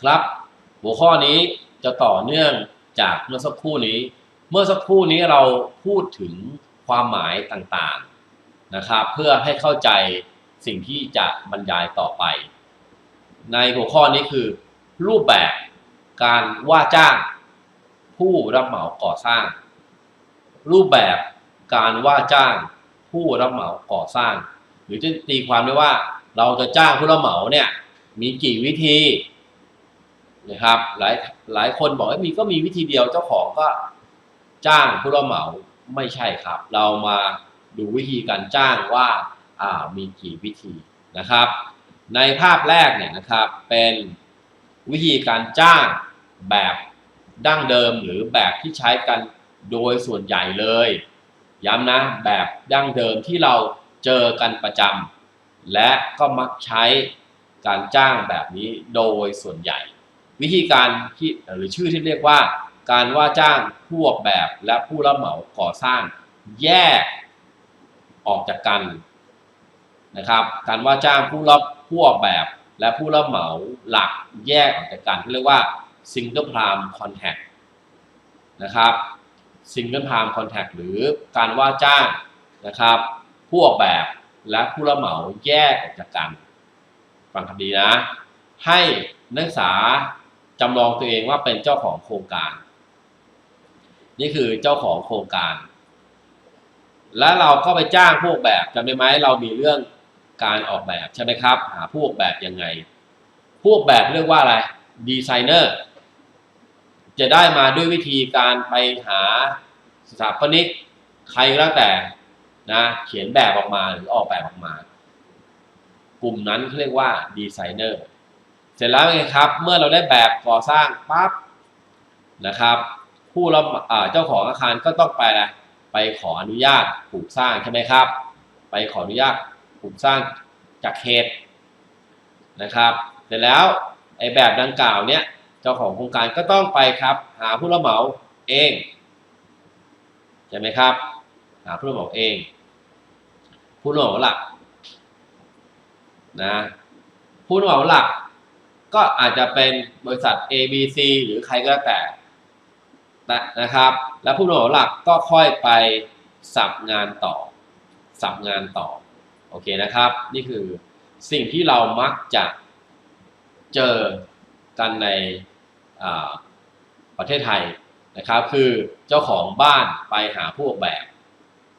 ครับ หัวข้อนี้จะต่อเนื่องจากเมื่อสักครู่นี้ เมื่อสักครู่นี้เราพูดถึงความหมายต่างๆนะครับ เพื่อให้เข้าใจสิ่งที่จะบรรยายต่อไป ในหัวข้อนี้คือ รูปแบบการว่าจ้าง ผู้รับเหมาก่อสร้าง รูปแบบการว่าจ้าง ผู้รับเหมาก่อสร้าง หรือจะตีความได้ว่าเราจะจ้างผู้รับเหมาเนี่ยมีกี่วิธี นะครับ หลายหลายคนบอกว่ามีก็มีวิธีเดียวเจ้าของก็จ้างผู้รับเหมาไม่ใช่ครับ เรามาดูวิธีการจ้างว่าอ่ามีกี่วิธีนะครับ ในภาพแรกเนี่ยนะครับเป็นวิธีการจ้างแบบดั้งเดิมหรือแบบที่ใช้กันโดยส่วนใหญ่เลย ย้ำนะแบบดั้งเดิมที่เราเจอกันประจำและก็มักใช้การจ้างแบบนี้โดยส่วนใหญ่ วิธีการที่หรือชื่อที่เรียกว่า การว่าจ้างผู้ออกแบบและผู้รับเหมาก่อสร้างแยกออกจากกันนะครับ การว่าจ้างผู้รับผู้ออกแบบและผู้รับเหมาหลักแยกออกจากกันที่เรียกว่า single prime contract นะครับ single prime contract หรือการว่าจ้างนะครับผู้ออกแบบและผู้รับเหมาแยกออกจากกัน ฟังคำดีนะ ให้นักศึกษา จำลองตัวเองว่าเป็นเจ้าของโครงการ นี่คือเจ้าของโครงการ และเราก็ไปจ้างผู้ออกแบบจำได้ไหมเรามีเรื่องการออกแบบใช่ไหมครับ หาผู้ออกแบบยังไงผู้ออกแบบเรียกว่าอะไรดีไซเนอร์จะได้มาด้วยวิธีการไปหาสถาปนิกใครก็แล้วแต่นะเขียนแบบออกมาหรือออกแบบออกมา กลุ่มนั้นเขาเรียกว่าดีไซเนอร์ เสร็จแล้วไงครับ เมื่อเราได้แบบก่อสร้างปั๊บนะครับ ผู้รับเจ้าของอาคารก็ต้องไปอะไรไปขออนุญาตปลูกสร้างใช่ไหมครับ ไปขออนุญาตปลูกสร้างจากเขตนะครับ เสร็จแล้วไอ้แบบดังกล่าวเนี่ยเจ้าของโครงการก็ต้องไปครับ หาผู้รับเหมาเองใช่ไหมครับ หาผู้รับเหมาเอง ผู้รับเหมาหลักนะผู้รับเหมาหลัก ก็อาจจะเป็นบริษัท A B C หรือใครก็แล้วแต่นะนะครับ แล้วผู้รับเหมาหลักก็ค่อยไปสับงานต่อ สับงานต่อ โอเคนะครับ นี่คือสิ่งที่เรามักจะเจอกันในประเทศไทยนะครับ คือเจ้าของบ้านไปหาผู้ออกแบบ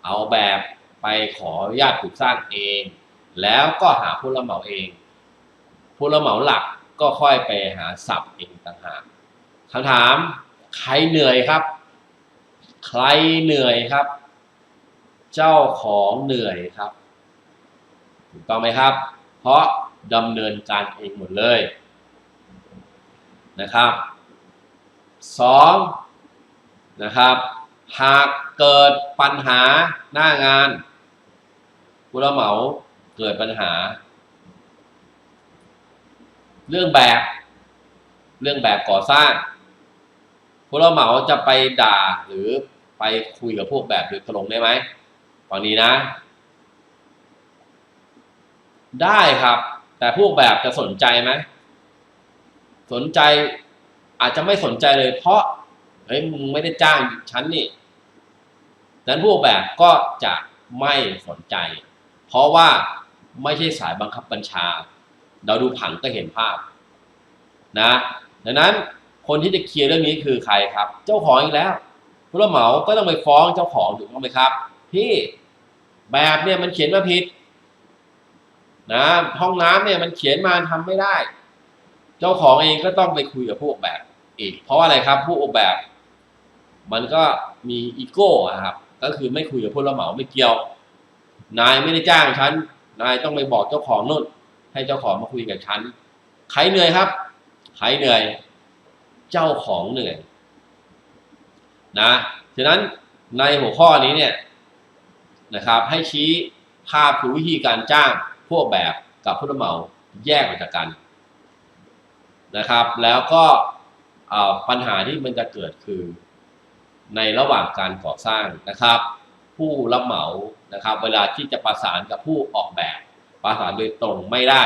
เอาแบบไปขออนุญาตปลูกสร้างเอง แล้วก็หาผู้รับเหมาเอง ผู้รับเหมาหลัก ก็ค่อยไปหาสับเองต่างหากคำถาม ใครเหนื่อยครับ ใครเหนื่อยครับ เจ้าของเหนื่อยครับถูกต้องไหมครับ เพราะดำเนินการเองหมดเลยนะครับสองนะครับ หากเกิดปัญหาหน้างานผู้รับเหมาเกิดปัญหา เรื่องแบบ เรื่องแบบก่อสร้างผู้รับเหมาจะไปด่าหรือไปคุยกับพวกแบบโดยตรงได้ไหมฝั่งนี้นะ ได้ครับ แต่พวกแบบจะสนใจไหมสนใจอาจจะไม่สนใจเลย เพราะเฮ้ยมึงไม่ได้จ้างฉันนี่ดังนั้นพวกแบบก็จะไม่สนใจ เพราะว่าไม่ใช่สายบังคับบัญชา เราดูผังก็เห็นภาพนะดังนั้นคนที่จะเคลียร์เรื่องนี้คือใครครับ เจ้าของอีกแล้วผู้รับเหมาก็ต้องไปฟ้องเจ้าของถูกต้องไหมครับ พี่แบบเนี่ยมันเขียนมาผิดนะห้องน้ำเนี่ยมันเขียนมาทำไม่ได้ เจ้าของเองก็ต้องไปคุยกับผู้ออกแบบอีก เพราะอะไรครับ ผู้ออกแบบ มันก็มีอีโก้ครับ ก็คือไม่คุยกับผู้รับเหมาไม่เกี่ยวนายไม่ได้จ้างฉันนายต้องไปบอกเจ้าของนู่น ให้เจ้าของมาคุยกับฉันใครเหนื่อยครับใครเหนื่อย เจ้าของเหนื่อย นะฉะนั้นในหัวข้อนี้เนี่ยนะครับ ให้ชี้ภาพคือวิธีการจ้างพวกแบบกับผู้รับเหมาแยกออกจากกันนะครับ แล้วก็ปัญหาที่มันจะเกิดคือในระหว่างการก่อสร้างนะครับ ผู้รับเหมานะครับ เวลาที่จะประสานกับผู้ออกแบบ ประสานโดยตรงไม่ได้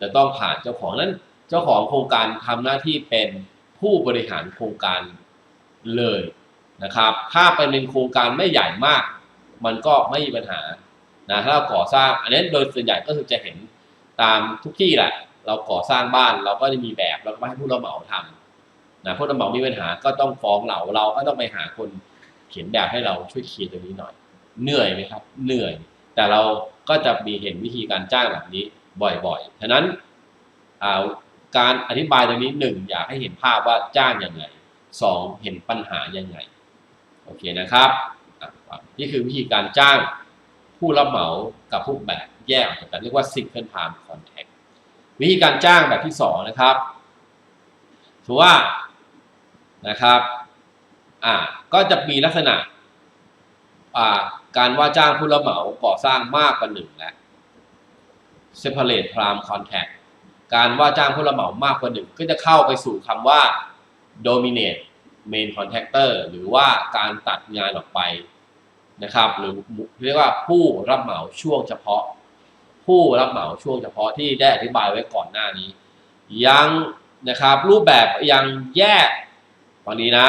จะต้องผ่านเจ้าของนั้น เจ้าของโครงการทำหน้าที่เป็นผู้บริหารโครงการเลยนะครับ ถ้าเป็นโครงการไม่ใหญ่มาก มันก็ไม่มีปัญหานะถ้าเราก่อสร้างอันนี้โดยส่วนใหญ่ก็คือจะเห็นตามทุกที่แหละ เราก่อสร้างบ้านเราก็จะมีแบบเราก็ให้ผู้รับเหมาทำนะผู้รับเหมามีปัญหาก็ต้องฟ้องเราเราก็ต้องไปหาคนเขียนแบบให้เราช่วยเคลียร์ตรงนี้หน่อย เหนื่อยไหมครับ เหนื่อย แต่เราก็จะมีเห็นวิธีการจ้างแบบนี้บ่อยๆ ฉะนั้นาการอธิบายตรงนี้หนึ่งอยากให้เห็นภาพว่าจ้างยังไงสองเห็นปัญหายังไง โอเคนะครับนี่คือวิธีการจ้างผู้รับเหมากับผู้แบบแยกออกจากกันเรียกว่า single time contract วิธีการจ้างแบบที่สองนะครับถือว่านะครับอ่าก็จะมีลักษณะอ่า การว่าจ้างผู้รับเหมาก่อสร้างมากกว่าหนึ่งและ separate prime contract การว่าจ้างผู้รับเหมามากกว่าหนึ่งก็จะเข้าไปสู่คำว่า dominate main contractor หรือว่าการตัดงานออกไปนะครับ หรือเรียกว่าผู้รับเหมาช่วงเฉพาะ ผู้รับเหมาช่วงเฉพาะที่ได้อธิบายไว้ก่อนหน้านี้ ยังนะครับรูปแบบยังแยกฝั่งนี้นะ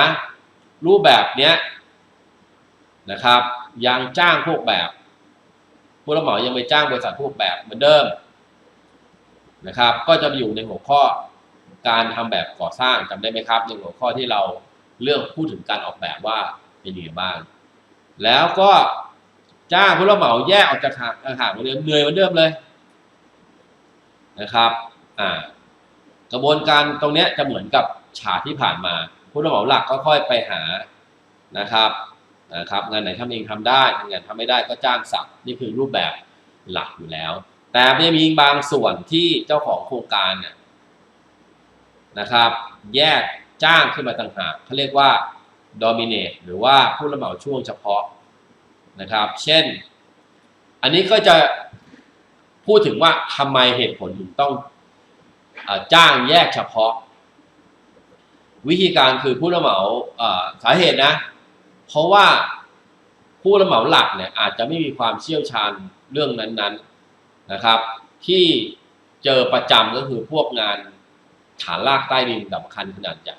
รูปแบบเนี้ย นะครับ ยังจ้างพวกแบบผู้รับเหมายังไปจ้างบริษัทพวกแบบเหมือนเดิมนะครับ ก็จะอยู่ในหัวข้อการทำแบบก่อสร้างจำได้ไหมครับในหัวข้อที่เราเรื่องพูดถึงการออกแบบว่าเป็นยังไงบ้าง แล้วก็จ้างผู้รับเหมาแยกออกจากต่างหากเหมือนเดิมเหนื่อยเหมือนเดิมเลยนะครับอ่ากระบวนการตรงนี้จะเหมือนกับฉากที่ผ่านมา ผู้รับเหมาหลักก็ค่อยไปหานะครับ นะครับงานไหนทำเองทำได้งานทำไม่ได้ก็จ้างสับนี่คือรูปแบบหลักอยู่แล้ว แต่มันจะมีบางส่วนที่เจ้าของโครงการเนี่ยนะครับ แยกจ้างขึ้นมาต่างหากเขาเรียกว่า dominate หรือว่าผู้รับเหมาช่วงเฉพาะนะครับ เช่น อันนี้ก็จะพูดถึงว่าทำไมเหตุผลถึงต้องอจ้างแยกเฉพาะ วิธีการคือผู้รับเหมาสาเหตุนะ เพราะว่าผู้รับเหมาหลักเนี่ยอาจจะไม่มีความเชี่ยวชาญเรื่องนั้นๆนะครับ ที่เจอประจำก็คือพวกงานฐานลากใต้ดินสำคัญขนาดใหญ่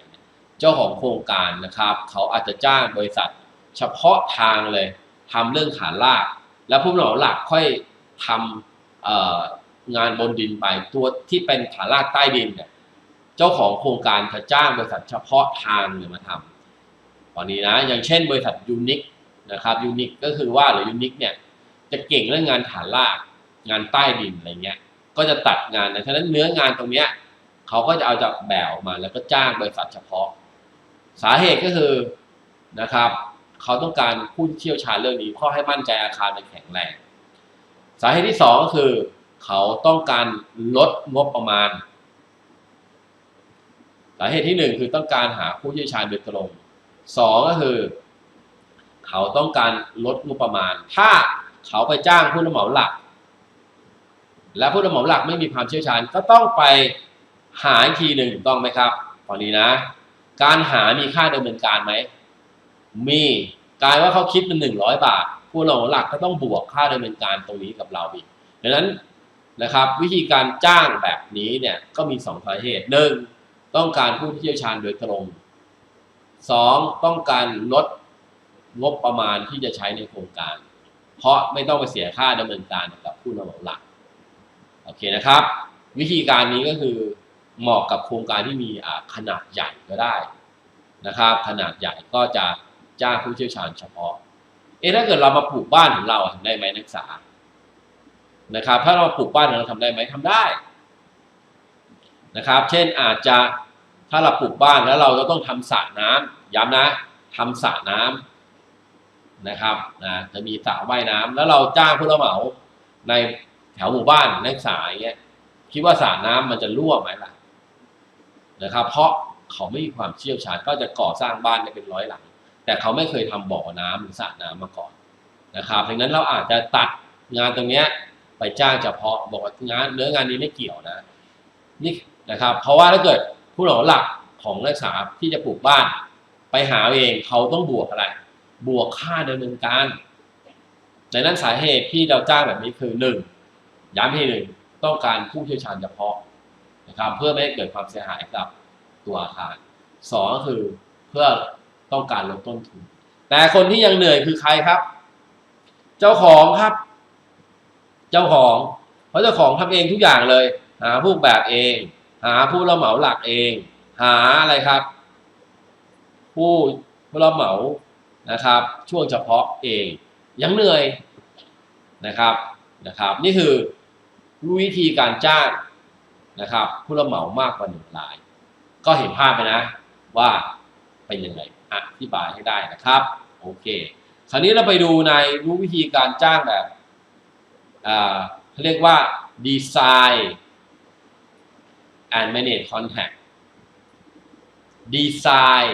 เจ้าของโครงการนะครับ เขาอาจจะจ้างบริษัท เฉพาะทางเลยทำเรื่องฐานลาก แล้วผู้รับเหมาหลักค่อยทำงานบนดินไปตัวที่เป็นฐานลากใต้ดินเนี่ยเจ้าของโครงการจะจ้างบริษัทเฉพาะทางเลยมาทำต อนนี้นะอย่างเช่นบริษัทยูนิคนะครับยูนิคก็คือว่าหรือยูนิคเนี่ยจะเก่งเรื่องงานฐานลากงานใต้ดินอะไรเงี้ยก็จะตัดงานนะฉะนั้นเนื้องานตรงเนี้ยเขาก็จะเอาจากแบบออกมาแล้วก็จ้างบริษัทเฉพาะ สาเหตุก็คือนะครับเขาต้องการผู้เชี่ยวชาญเรื่องนี้เพื่อให้มั่นใจอาคารมันแข็งแรง สาเหตุที่สองก็คือเขาต้องการลดงบประมาณ สาเหตุที่หนึ่งคือต้องการหาผู้เชี่ยวชาญโดยตรง สองก็คือ เขาต้องการลดงบประมาณ ถ้าเขาไปจ้างผู้รับเหมาหลัก และผู้รับเหมาหลักไม่มีความเชี่ยวชาญก็ต้องไปหาอีกทีหนึ่งถูกต้องไหมครับตอนนี้นะ การหามีค่าดำเนินการไหมมีกลายว่าเขาคิดเป็นหนึ่งร้อยบาท ผู้รับเหมาหลักก็ต้องบวกค่าดำเนินการตรงนี้กับเราอีกดังนั้นนะครับ วิธีการจ้างแบบนี้เนี่ยก็มีสองสาเหตุหนึ่งต้องการผู้เชี่ยวชาญโดยตรง สองต้องการลดงบประมาณที่จะใช้ในโครงการ เพราะไม่ต้องไปเสียค่าดำเนินการกับผู้รับเหลักโอเคนะครับ วิธีการนี้ก็คือเหมาะกับโครงการที่มีขนาดใหญ่ก็ได้นะครับ ขนาดใหญ่ก็จะจ้างผู้เชี่ยวชาญเฉพาะเอ๊ะถ้าเกิดเรามาปลูกบ้านของเราทำได้ไหมนักศึกษานะครับ ถ้าเราปลูกบ้านเราทำได้ไหมทำได้นะครับ เช่นอาจจะ ถ้าเราปลูกบ้านแล้วเราจะต้องทำสระน้ำย้ำนะทำสระน้ำนะครับนะจะมีสระว่ายน้ำแล้วเราจ้างผู้รับเหมาในแถวหมู่บ้านนักศึกษาอย่างเงี้ยคิดว่าสระน้ำมันจะรั่วไหมล่ะนะครับ เพราะเขาไม่มีความเชี่ยวชาญก็จะก่อสร้างบ้านได้เป็นร้อยหลัง แต่เขาไม่เคยทำบ่อน้ำหรือสระน้ำมาก่อนนะครับดังนั้นเราอาจจะตัดงานตรงเนี้ยไปจ้างเฉพาะบอกว่างานเนื้องานนี้ไม่เกี่ยวนะนี่นะครับ เพราะว่าถ้าเกิด ผู้หลักหลักของนักศึกษาที่จะปลูกบ้าน ไปหาเองเขาต้องบวกอะไร บวกค่าดำเนินการดังนั้นสาเหตุที่เราจ้างแบบนี้คือหนึ่งย้ำที่หนึ่งต้องการผู้เชี่ยวชาญเฉพาะนะครับเพื่อไม่ให้เกิดความเสียหายกับตัวอาคารสองก็คือเพื่อต้องการลดต้นทุน แต่คนที่ยังเหนื่อยคือใครครับ เจ้าของครับ เจ้าของ เพราะเจ้าของทำเองทุกอย่างเลยหาผู้แบบเอง หาผู้รับเหมาหลักเอง หาอะไรครับ ผู้ผู้รับเหมานะครับ ช่วงเฉพาะเอง ยังเหนื่อยนะครับนะครับ นี่คือวิธีการจ้างนะครับ ผู้รับเหมามากกว่าหนึ่งราย ก็เห็นภาพไปนะ ว่าเป็นยังไงอธิบายให้ได้นะครับโอเค คราวนี้เราไปดูในรู้วิธีการจ้างแบบอ่าเขาเรียกว่า design and manage contact design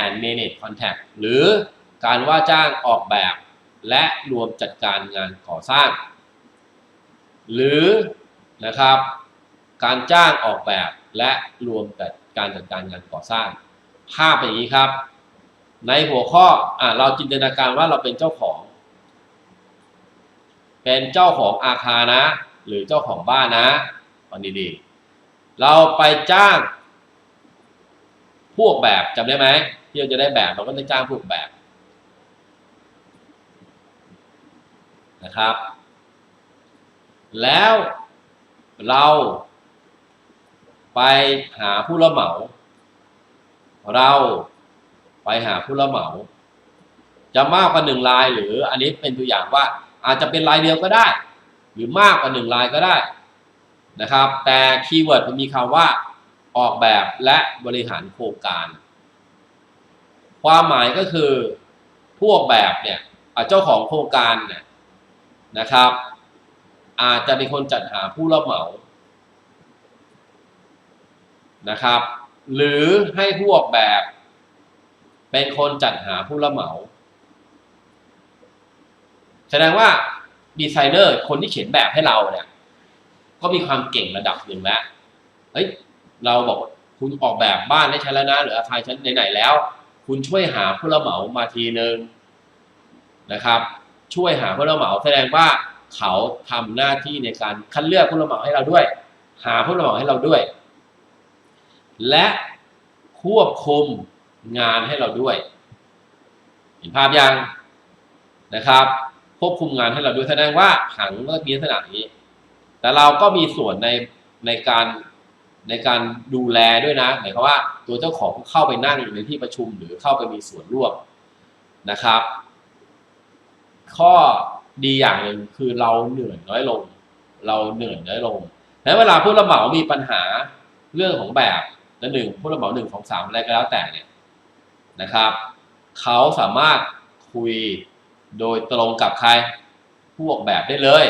and manage contact หรือการว่าจ้างออกแบบ และรวมจัดการงานก่อสร้าง หรือนะครับ การจ้างออกแบบและรวมจัดการจัดการงานก่อสร้าง ภาพเป็นอย่างนี้ครับ ในหัวข้ออเราจินตนาการว่าเราเป็นเจ้าของ เป็นเจ้าของอาคารนะ หรือเจ้าของบ้านนะฟังดีๆ เราไปจ้าง พวกแบบจำได้ไหมที่เราจะได้แบบเราก็ต้จ้างพวกแบบนะครับ แล้วเราไปหาผู้รับเหมา เราไปหาผู้รับเหมา จะมากกว่าหนึ่งรายหรืออันนี้เป็นตัวอย่างว่าอาจจะเป็นรายเดียวก็ได้ หรือมากกว่าหนึ่งรายก็ได้ นะครับ แต่คีย์เวิร์ดมันมีคำว่าออกแบบและบริหารโครงการ ความหมายก็คือผู้ออกแบบเนี่ยอะเจ้าของโครงการเนี่ยนะครับ อาจจะเป็นคนจัดหาผู้รับเหมานะครับ หรือให้ผู้ออกแบบ เป็นคนจัดหาผู้รับเหมา แสดงว่าดีไซเนอร์คนที่เขียนแบบให้เราเนี่ย ก็มีความเก่งระดับหนึ่งแล้วเฮ้ยเราบอกคุณออกแบบบ้านให้ฉันแล้วนะหรืออาคารฉันไหนๆแล้ว คุณช่วยหาผู้รับเหมามาทีหนึ่งนะครับ ช่วยหาผู้รับเหมาแสดงว่าเขาทำหน้าที่ในการคัดเลือกผู้รับเหมาให้เราด้วย หาผู้รับเหมาให้เราด้วย และควบคุมงานให้เราด้วย เห็นภาพยังนะครับ ควบคุมงานให้เราด้วยแสดงว่าผังก็มีลักษณะนี้ แต่เราก็มีส่วนในในการในการดูแลด้วยนะหมายความว่าตัวเจ้าของเข้าไปนั่งอยู่ในที่ประชุมหรือเข้าไปมีส่วนร่วมนะครับ ข้อดีอย่างหนึ่งคือเราเหนื่อยน้อยลง เราเหนื่อยน้อยลงและเวลาผู้รับเหมามีปัญหาเรื่องของแบบและหนึ่งผู้รับเหมาหนึ่งของสามอะไรก็แล้วแต่เนี่ยนะครับเขาสามารถคุยโดยตรงกับใครผู้ออกแบบได้เลย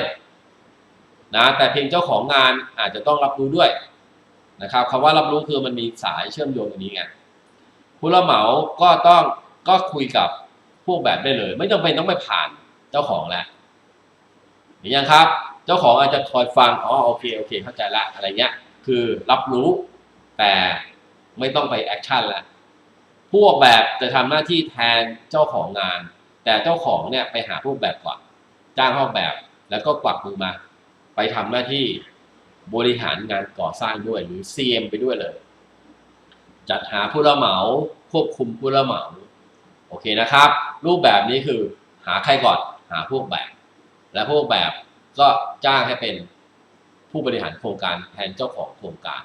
นะแต่เพียงเจ้าของงานอาจจะต้องรับรู้ด้วยนะครับคำว่ารับรู้คือมันมีสายเชื่อมโยงอย่างนี้ไงผู้รับเหมาก็ต้องก็คุยกับพวกแบบได้เลย ไม่จำเป็นต้องไปผ่านเจ้าของแล้วเห็นยังครับ เจ้าของอาจจะคอยฟังอ๋อโอเคโอเค เข้าใจละอะไรเงี้ย คือรับรู้แต่ไม่ต้องไปแอคชั่นแล้วผู้ออกแบบจะทำหน้าที่แทนเจ้าของงาน แต่เจ้าของเนี่ยไปหาผู้แบบก่อนจ้างห้องแบบ แล้วก็กวักมือมา ไปทำหน้าที่บริหารงานก่อสร้างด้วยหรือ CM ไปด้วยเลย จัดหาผู้รับเหมาควบคุมผู้รับเหมา โอเคนะครับ รูปแบบนี้คือหาใครก่อนหาพวกแบบ และพวกแบบก็จ้างให้เป็นผู้บริหารโครงการแทนเจ้าของโครงการ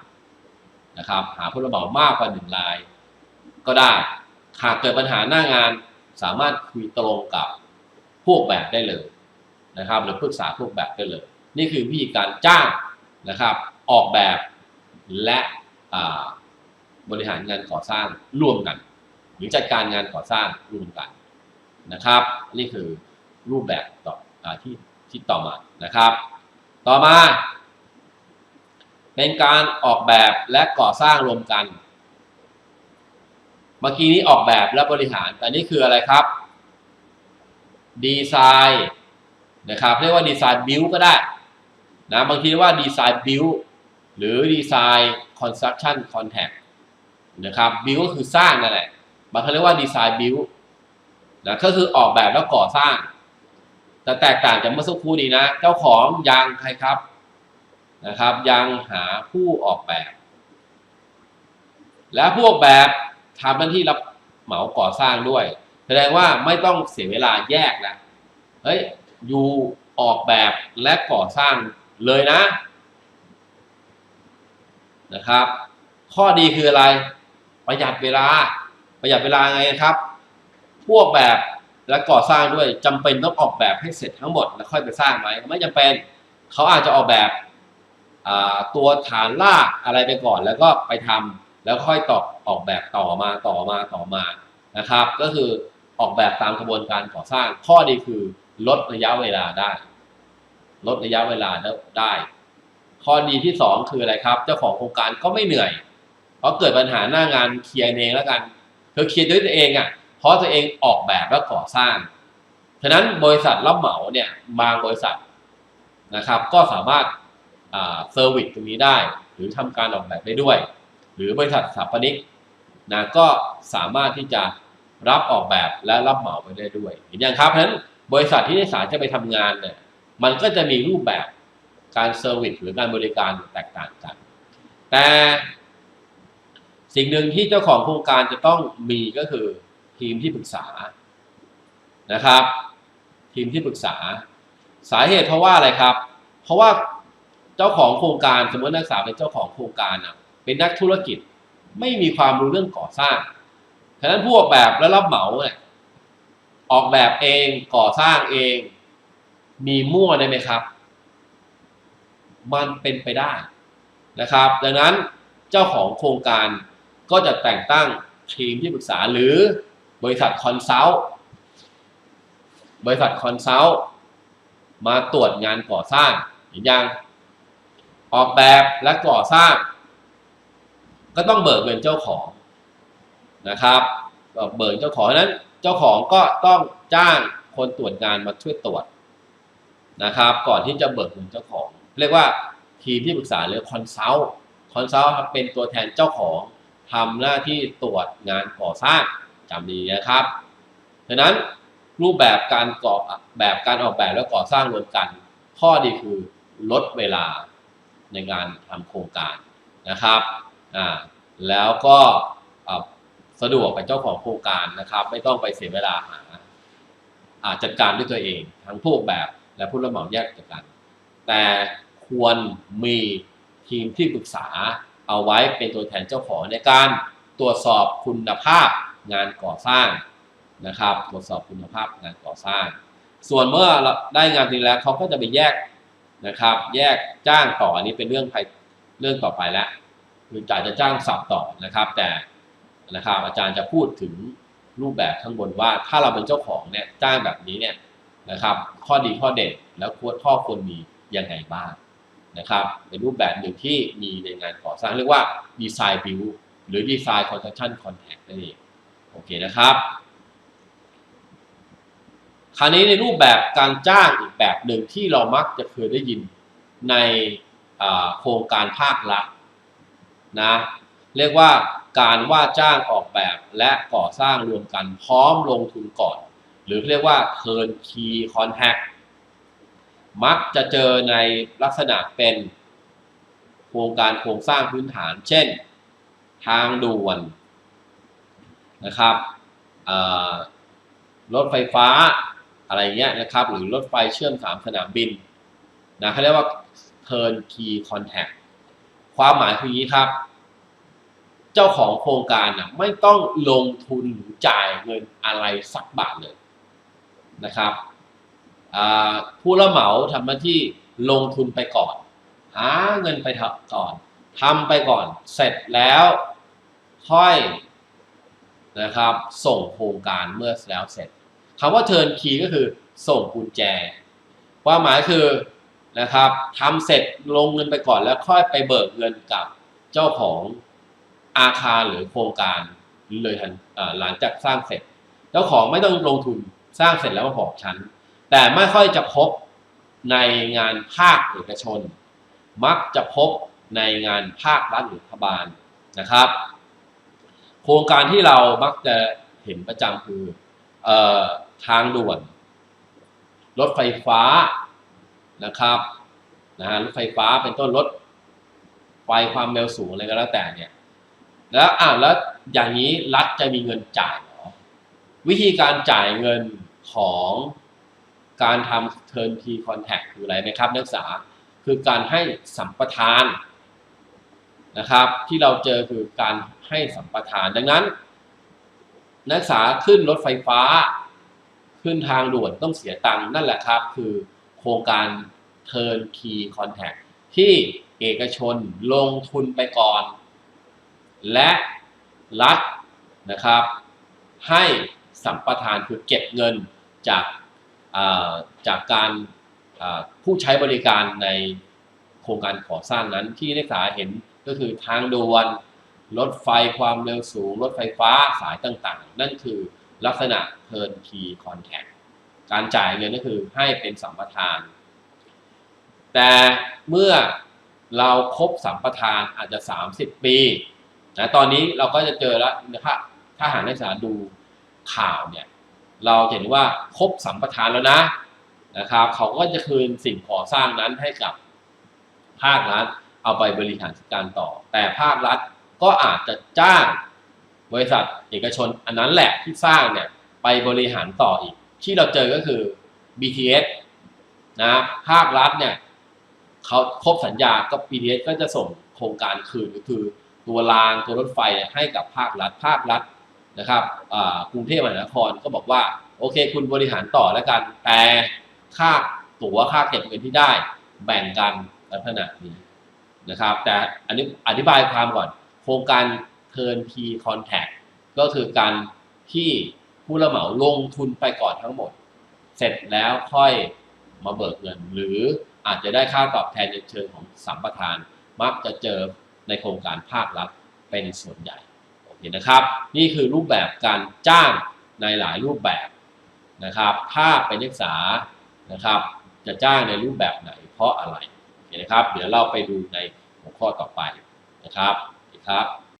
นะครับ หาผู้รับเหมามากกว่าหนึ่งราย ก็ได้หากเกิดปัญหาหน้างานสามารถคุยตรงกับพวกแบบได้เลยนะครับหรือปรึกษาพวกแบบได้เลย นี่คือวิธีการจ้างนะครับ ออกแบบและบริหารงานก่อสร้างร่วมกัน หรือจัดการงานก่อสร้างร่วมกันนะครับ นี่คือรูปแบบต่ออที่ที่ต่อมานะครับ ต่อมา เป็นการออกแบบและก่อสร้างรวมกัน เมื่อกี้นี้ออกแบบและบริหาร แต่นี่คืออะไรครับ ดีไซน์นะครับ เรียกว่าดีไซน์บิวก็ได้ นะบางทีว่าดีไซน์บิวหรือดีไซน์คอนสตรักชั่นคอนแทคนะครับบิวก็คือสร้างนั่นแหละบางทีเรียกว่าดีไซน์บิวนะก็คือออกแบบแล้วก่อสร้าง แต่แตกต่างจากเมื่อสักครู่นี้นะ เจ้าของยางใครครับนะครับ ยังหาผู้ออกแบบ และผู้ออกแบบทำหน้าที่รับเหมาก่อสร้างด้วย แสดงว่าไม่ต้องเสียเวลาแยกนะเฮ้ยอยู่ออกแบบและก่อสร้าง เลยนะนะครับ ข้อดีคืออะไร ประหยัดเวลา ประหยัดเวลาไงครับ พวกแบบและก่อสร้างด้วยจำเป็นต้องออกแบบให้เสร็จทั้งหมดแล้วค่อยไปสร้างไหมไม่จำเป็นเขาอาจจะออกแบบตัวฐานรากอะไรไปก่อน แล้วก็ไปทำแล้วค่อยต่อออกแบบต่อมาต่อมาต่อมานะครับ ก็คือออกแบบตามกระบวนการก่อสร้าง ข้อดีคือลดระยะเวลาได้ ลดระยะเวลาได้ ข้อดีที่สองคืออะไรครับ เจ้าของโครงการก็ไม่เหนื่อย เพราะเกิดปัญหาหน้างานเคลียร์เองแล้วกัน เธอเคลียร์ด้วยตัวเองอะ เพราะตัวเองออกแบบและก่อสร้าง ฉะนั้นบริษัทรับเหมาเนี่ยบางบริษัทนะครับ ก็สามารถเซอร์วิสตรงนี้ได้ หรือทำการออกแบบได้ด้วย หรือบริษัทสถาปนิกนะก็สามารถที่จะรับออกแบบและรับเหมาไปได้ด้วยเห็นยังครับเพราะฉะนั้นบริษัทที่นิสารจะไปทำงานเนี่ย มันก็จะมีรูปแบบการเซอร์วิสหรือการบริการแตกต่างกัน แต่สิ่งหนึ่งที่เจ้าของโครงการจะต้องมีก็คือทีมที่ปรึกษานะครับ ทีมที่ปรึกษา สาเหตุเพราะว่าอะไรครับ เพราะว่าเจ้าของโครงการสมมตินักศึกษาเป็นเจ้าของโครงการอะเป็นนักธุรกิจไม่มีความรู้เรื่องก่อสร้างฉะนั้นผู้ออกแบบและรับเหมาเนี่ยออกแบบเองก่อสร้างเอง มีมั่วได้ไหมครับ มันเป็นไปได้นะครับ ดังนั้นเจ้าของโครงการก็จะแต่งตั้งทีมที่ปรึกษาหรือบริษัทคอนซัลท์บริษัทคอนซัลท์มาตรวจงานก่อสร้างเห็นยังออกแบบและก่อสร้าง ก็ต้องเบิกเงินเจ้าของนะครับเบิกเจ้าของนั้น เจ้าของก็ต้องจ้างคนตรวจงานมาช่วยตรวจ นะครับ ก่อนที่จะเบิกเงินเจ้าของ เรียกว่าทีมที่ปรึกษาหรือคอนซัลท์คอนซัลท์ครับเป็นตัวแทนเจ้าของทำหน้าที่ตรวจงานก่อสร้างจำดีนะครับดังนั้นรูปแบบการก่อแบบการออกแบบและก่อสร้างรวมกัน ข้อดีคือลดเวลาในงานทำโครงการนะครับอ่าแล้วก็สะดวกกับเจ้าของโครงการนะครับ ไม่ต้องไปเสียเวลาหาจัดการด้วยตัวเอง ทั้งผู้ออกแบบ และผู้รับเหมาแยกจากกัน แต่ควรมีทีมที่ปรึกษาเอาไว้เป็นตัวแทนเจ้าของในการตรวจสอบคุณภาพงานก่อสร้างนะครับ ตรวจสอบคุณภาพงานก่อสร้าง ส่วนเมื่อได้งานจริงแล้วเขาก็จะไปแยกนะครับ แยกจ้างต่ออันนี้เป็นเรื่องภายเรื่องต่อไปแล้วคือจ่ายจะจ้างสับต่อนะครับ แต่นะครับอาจารย์จะพูดถึงรูปแบบข้างบนว่าถ้าเราเป็นเจ้าของเนี่ยจ้างแบบนี้เนี่ย นะครับ ข้อดีข้อเด่นแล้วควรข้อควรมียังไงบ้างนะครับเป็นรูปแบบหนึ่งที่มีในงานก่อสร้างเรียกว่าดีไซน์บิวหรือดีไซน์คอนสตรักชั่นคอนแทคนั่นเองโอเคนะครับ คราวนี้ในรูปแบบการจ้างอีกแบบหนึ่งที่เรามักจะเคยได้ยินในโครงการภาครัฐนะเรียกว่าการว่าจ้างออกแบบและก่อสร้างรวมกันพร้อมลงทุนก่อน หรือเรียกว่า turnkey contract มักจะเจอในลักษณะเป็นโครงการโครงสร้างพื้นฐาน เช่น ทางด่วนนะครับรถไฟฟ้าอะไรเงี้ยนะครับ หรือรถไฟเชื่อมสามสนามบินนะเขาเรียกว่า turnkey contract ความหมายคืออย่างนี้ครับ เจ้าของโครงการนะไม่ต้องลงทุนหรือจ่ายเงินอะไรสักบาทเลย นะครับผู้รับเหมาทำหน้าที่ลงทุนไปก่อน หาเงินไปทำก่อนทำไปก่อน เสร็จแล้วค่อยนะครับ ส่งโครงการเมื่อแล้วเสร็จคำว่าเทิร์นคีก็คือส่งกุญแจ ความหมายคือนะครับทำเสร็จลงเงินไปก่อนแล้วค่อยไปเบิกเงินกับเจ้าของอาคารหรือโครงการเลยทันหลังจากสร้างเสร็จ เจ้าของไม่ต้องลงทุน สร้างเสร็จแล้วมาบอกฉันแต่ไม่ค่อยจะพบในงานภาคเอกชน มักจะพบในงานภาครัฐหรือรัฐบาลนะครับ โครงการที่เรามักจะเห็นประจำคืออทางด่วน รถไฟฟ้านะครับนะฮะรถไฟฟ้าเป็นต้นรถไฟความเร็วสูงอะไรก็แล้วแต่เนี่ยแล้วอ่าแล้วอย่างนี้รัฐจะมีเงินจ่ายหรอวิธีการจ่ายเงิน ของการทำ turnkey contact คืออะไรนะครับนักศึกษา คือการให้สัมปทานนะครับ ที่เราเจอคือการให้สัมปทาน ดังนั้น นักศึกษาขึ้นรถไฟฟ้า ขึ้นทางด่วนต้องเสียตังค์นั่นแหละครับ คือโครงการ turnkey contact ที่เอกชนลงทุนไปก่อน และรัฐนะครับ ให้สัมปทานคือเก็บเงิน จากจากการผู้ใช้บริการในโครงการก่อสร้างนั้นที่นักศึกษาเห็นก็คือทางด่วนรถไฟความเร็วสูง รถไฟฟ้าสายต่างๆ นั่นคือลักษณะ turnkey contract การจ่ายเงินก็คือให้เป็นสัมปทาน แต่เมื่อเราครบสัมปทานอาจจะ 30 ปีนะตอนนี้เราก็จะเจอแล้วถ้าหากนักศึกษาดูข่าวเนี่ย เราเห็นว่าครบสัมปทานแล้วนะนะครับ เขาก็จะคืนสิ่งก่อสร้างนั้นให้กับภาครัฐเอาไปบริหารจัดการต่อ แต่ภาครัฐก็อาจจะจ้างบริษัทเอกชนอันนั้นแหละที่สร้างเนี่ยไปบริหารต่ออีก ที่เราเจอก็คือ BTS นะภาครัฐเนี่ยเขาครบสัญญาก็ BTS ก็จะส่งโครงการคืนก็คือตัวรางตัวรถไฟให้กับภาครัฐภาครัฐ นะครับกรุงเทพมหานครก็บอกว่าโอเค คุณบริหารต่อแล้วกันแต่ค่าตั๋วค่าเก็บเงินที่ได้แบ่งกันลักษณะนี้นะครับ แต่อันนี้อธิบายความก่อน โครงการ turnkey contract ก็คือการที่ผู้รับเหมาลงทุนไปก่อนทั้งหมด เสร็จแล้วค่อยมาเบิกเงิน หรืออาจจะได้ค่าตอบแทนในเชิงของสัมปทาน มักจะเจอในโครงการภาครัฐเป็นส่วนใหญ่ โอเคนะครับ นี่คือรูปแบบการจ้างในหลายรูปแบบนะครับ ถ้าเป็นนักศึกษานะครับ จะจ้างในรูปแบบไหนเพราะอะไรเห็นนะครับ เดี๋ยวเราไปดูในหัวข้อต่อไปนะครับครับ